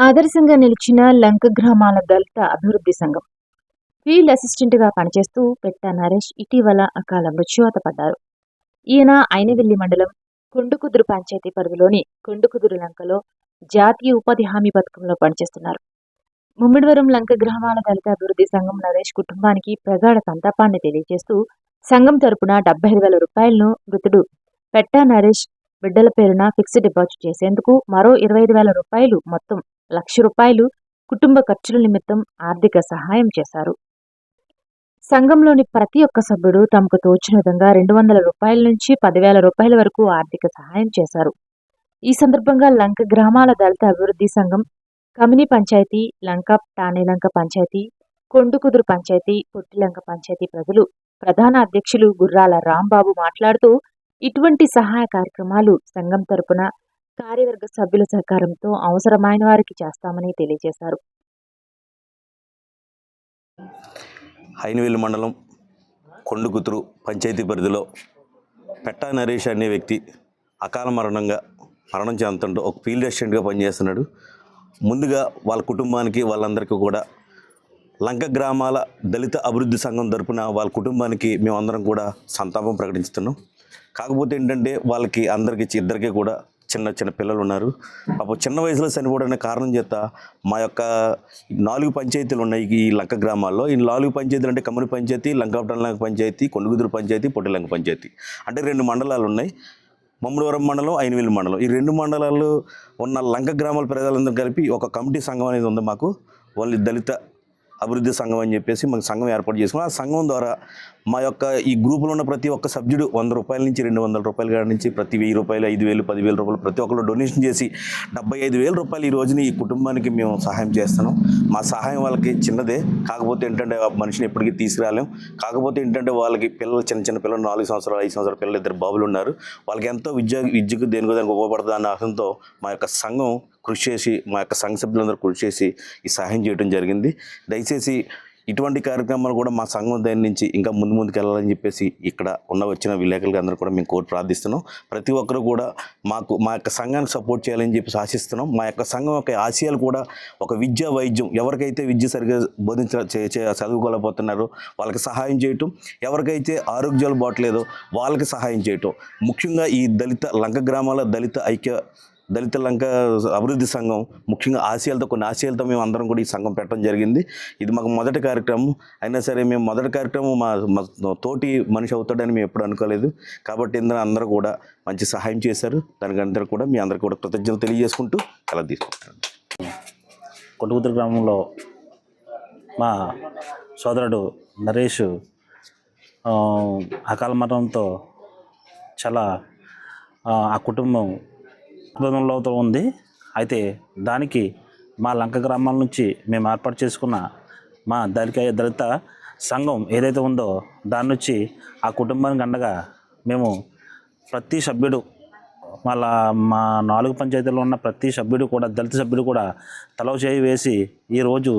ఆదర్శంగా నిలిచిన లంక గ్రామాల దళిత అభివృద్ధి సంఘం. ఫీల్డ్ అసిస్టెంట్గా పనిచేస్తూ పెట్ట నరేష్ ఇటీవల అకాల మృత్యువాత పడ్డారు. ఈయన ఐనవెల్లి మండలం కొండుకుదురు పంచాయతీ పరిధిలోని కొండుకుదురు లంకలో జాతీయ ఉపాధి హామీ పథకంలో పనిచేస్తున్నారు. ముమ్మిడివరం లంక గ్రామాల దళిత అభివృద్ధి సంఘం నరేష్ కుటుంబానికి ప్రగాఢ సంతాపాన్ని తెలియజేస్తూ సంఘం తరపున డెబ్బై ఐదు వేల రూపాయలను మృతుడు పెట్టా నరేష్ బిడ్డల పేరున ఫిక్స్డ్ డిపాజిట్ చేసేందుకు మరో ఇరవై ఐదు వేల రూపాయలు మొత్తం లక్ష రూపాయలు కుటుంబ ఖర్చుల నిమిత్తం ఆర్థిక సహాయం చేశారు. సంఘంలోని ప్రతి ఒక్క సభ్యుడు తమకు తోచిన విధంగా రెండు వందల రూపాయల నుంచి పదివేల రూపాయల వరకు ఆర్థిక సహాయం చేశారు. ఈ సందర్భంగా లంక గ్రామాల దళిత అభివృద్ధి సంఘం కమిని పంచాయతీ లంక టానేలంక పంచాయతీ కొండుకుదురు పంచాయతీ పొట్టిలంక పంచాయతీ ప్రజలు ప్రధాన అధ్యక్షులు గుర్రాల రాంబాబు మాట్లాడుతూ ఇటువంటి సహాయ కార్యక్రమాలు సంఘం తరపున కార్యవర్గ సభ్యుల సహకారంతో అవసరమైన వారికి చేస్తామని తెలియజేశారు. హైనవేలు మండలం కొండుకుతురు పంచాయతీ పరిధిలో పెట్టా నరేష్ అనే వ్యక్తి అకాల మరణంగా మరణం చెందుతుంటూ ఒక ఫీల్డ్ అసిస్టెంట్గా పనిచేస్తున్నాడు. ముందుగా వాళ్ళ కుటుంబానికి వాళ్ళందరికీ కూడా లంక గ్రామాల దళిత అభివృద్ధి సంఘం తరపున వాళ్ళ కుటుంబానికి మేమందరం కూడా సంతాపం ప్రకటిస్తున్నాం. కాకపోతే ఏంటంటే వాళ్ళకి అందరికీ ఇద్దరికీ కూడా చిన్న చిన్న పిల్లలు ఉన్నారు అప్పుడు చిన్న వయసులో చనిపోవడానికి కారణం చేత మా యొక్క నాలుగు పంచాయతీలు ఉన్నాయి ఈ లంక గ్రామాల్లో. ఈ నాలుగు పంచాయతీలు అంటే కమ్మరి పంచాయతీ లంకాపట్నం పంచాయతీ కొండగుదురు పంచాయతీ పొట్టిలంక పంచాయతీ. అంటే రెండు మండలాలు ఉన్నాయి. మమ్మడివరం మండలం ఐనవేలు మండలం. ఈ రెండు మండలాల్లో ఉన్న లంక గ్రామాల ప్రజలందరూ కలిపి ఒక కమిటీ సంఘం అనేది ఉంది మాకు. వాళ్ళు దళిత అభివృద్ధి సంఘం అని చెప్పేసి మాకు సంఘం ఏర్పాటు చేసుకున్నాం. ఆ సంఘం ద్వారా మా యొక్క ఈ గ్రూపులో ఉన్న ప్రతి ఒక్క సభ్యుడు వంద రూపాయల నుంచి రెండు వందల రూపాయల కాడ నుంచి ప్రతి వెయ్యి రూపాయలు ఐదు వేలు పదివేల రూపాయలు ప్రతి ఒక్కరు డొనేషన్ చేసి డెబ్బై ఐదు వేల రూపాయలు ఈ రోజుని ఈ కుటుంబానికి మేము సహాయం చేస్తున్నాం. మా సహాయం వాళ్ళకి చిన్నదే. కాకపోతే ఏంటంటే ఆ మనిషిని ఎప్పటికీ తీసుకురాలేం. కాకపోతే ఏంటంటే వాళ్ళకి పిల్లలు చిన్న చిన్న పిల్లలు నాలుగు సంవత్సరాలు ఐదు సంవత్సరాల పిల్లలు ఇద్దరు బాబులు ఉన్నారు. వాళ్ళకి ఎంతో విద్య విద్యకు దేనికో దానికి ఉపయోగపడుతుంది అన్న ఆశంతో మా యొక్క సంఘం కృషి చేసి మా యొక్క సంఘ సభ్యులందరూ కృషి చేసి ఈ సహాయం చేయడం జరిగింది. దయచేసి ఇటువంటి కార్యక్రమాలు కూడా మా సంఘం దాని నుంచి ఇంకా ముందు ముందుకు వెళ్ళాలని చెప్పేసి ఇక్కడ ఉన్న వచ్చిన విలేకరులు అందరూ కూడా మేము కోరి ప్రార్థిస్తున్నాం. ప్రతి ఒక్కరు కూడా మాకు మా యొక్క సంఘానికి సపోర్ట్ చేయాలని చెప్పి ఆశిస్తున్నాం. మా యొక్క సంఘం యొక్క ఆశయాలు కూడా ఒక విద్య వైద్యం ఎవరికైతే విద్య సరిగ్గా బోధించ చే- చదువుకోలేకపోతున్నారో వాళ్ళకి సహాయం చేయటం ఎవరికైతే ఆరోగ్యాలు బాట్లేదో వాళ్ళకి సహాయం చేయటం. ముఖ్యంగా ఈ దళిత లంక గ్రామాల దళిత ఐక్య దళిత లంక అభివృద్ధి సంఘం ముఖ్యంగా ఆశయాలతో కొన్ని ఆశయాలతో మేము అందరం కూడా ఈ సంఘం పెట్టడం జరిగింది. ఇది మాకు మొదటి కార్యక్రమం. అయినా సరే మేము మొదటి కార్యక్రమం మా తోటి మనిషి అవుతాడని మేము ఎప్పుడు అనుకోలేదు. కాబట్టి ఇందులో అందరూ కూడా మంచి సహాయం చేశారు. దానికి అందరూ కూడా మీ అందరికీ కూడా కృతజ్ఞతలు తెలియజేసుకుంటూ కల తీసుకుంటాను కొట్టుకుతురు గ్రామంలో మా సోదరుడు నరేష్ అకాల మరణంతో చాలా ఆ కుటుంబం ఇబ్బందుల్లో ఉంది. అయితే దానికి మా లంక గ్రామాల నుంచి మేము ఏర్పాటు చేసుకున్న మా దళిత దళిత సంఘం ఏదైతే ఉందో దాని నుంచి ఆ కుటుంబానికి అండగా మేము ప్రతి సభ్యుడు మళ్ళా మా నాలుగు పంచాయతీల్లో ఉన్న ప్రతి సభ్యుడు కూడా దళిత సభ్యుడు కూడా తలవ చేయి వేసి ఈరోజు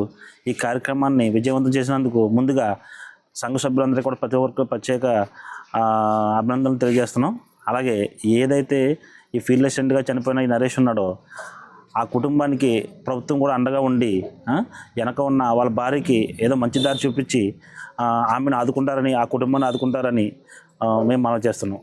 ఈ కార్యక్రమాన్ని విజయవంతం చేసినందుకు ముందుగా సంఘ సభ్యులందరికీ కూడా ప్రతి ఒక్కరికి ప్రత్యేక అభినందనలు తెలియజేస్తున్నాం. అలాగే ఏదైతే ఈ ఫీల్డ్ అసిస్టెంట్గా చనిపోయిన ఈ నరేష్ ఉన్నాడో ఆ కుటుంబానికి ప్రభుత్వం కూడా అండగా ఉండి వెనక ఉన్న వాళ్ళ భార్యకి ఏదో మంచి దారి చూపించి ఆమెను ఆదుకుంటారని ఆ కుటుంబాన్ని ఆదుకుంటారని మేము మనం చేస్తున్నాం.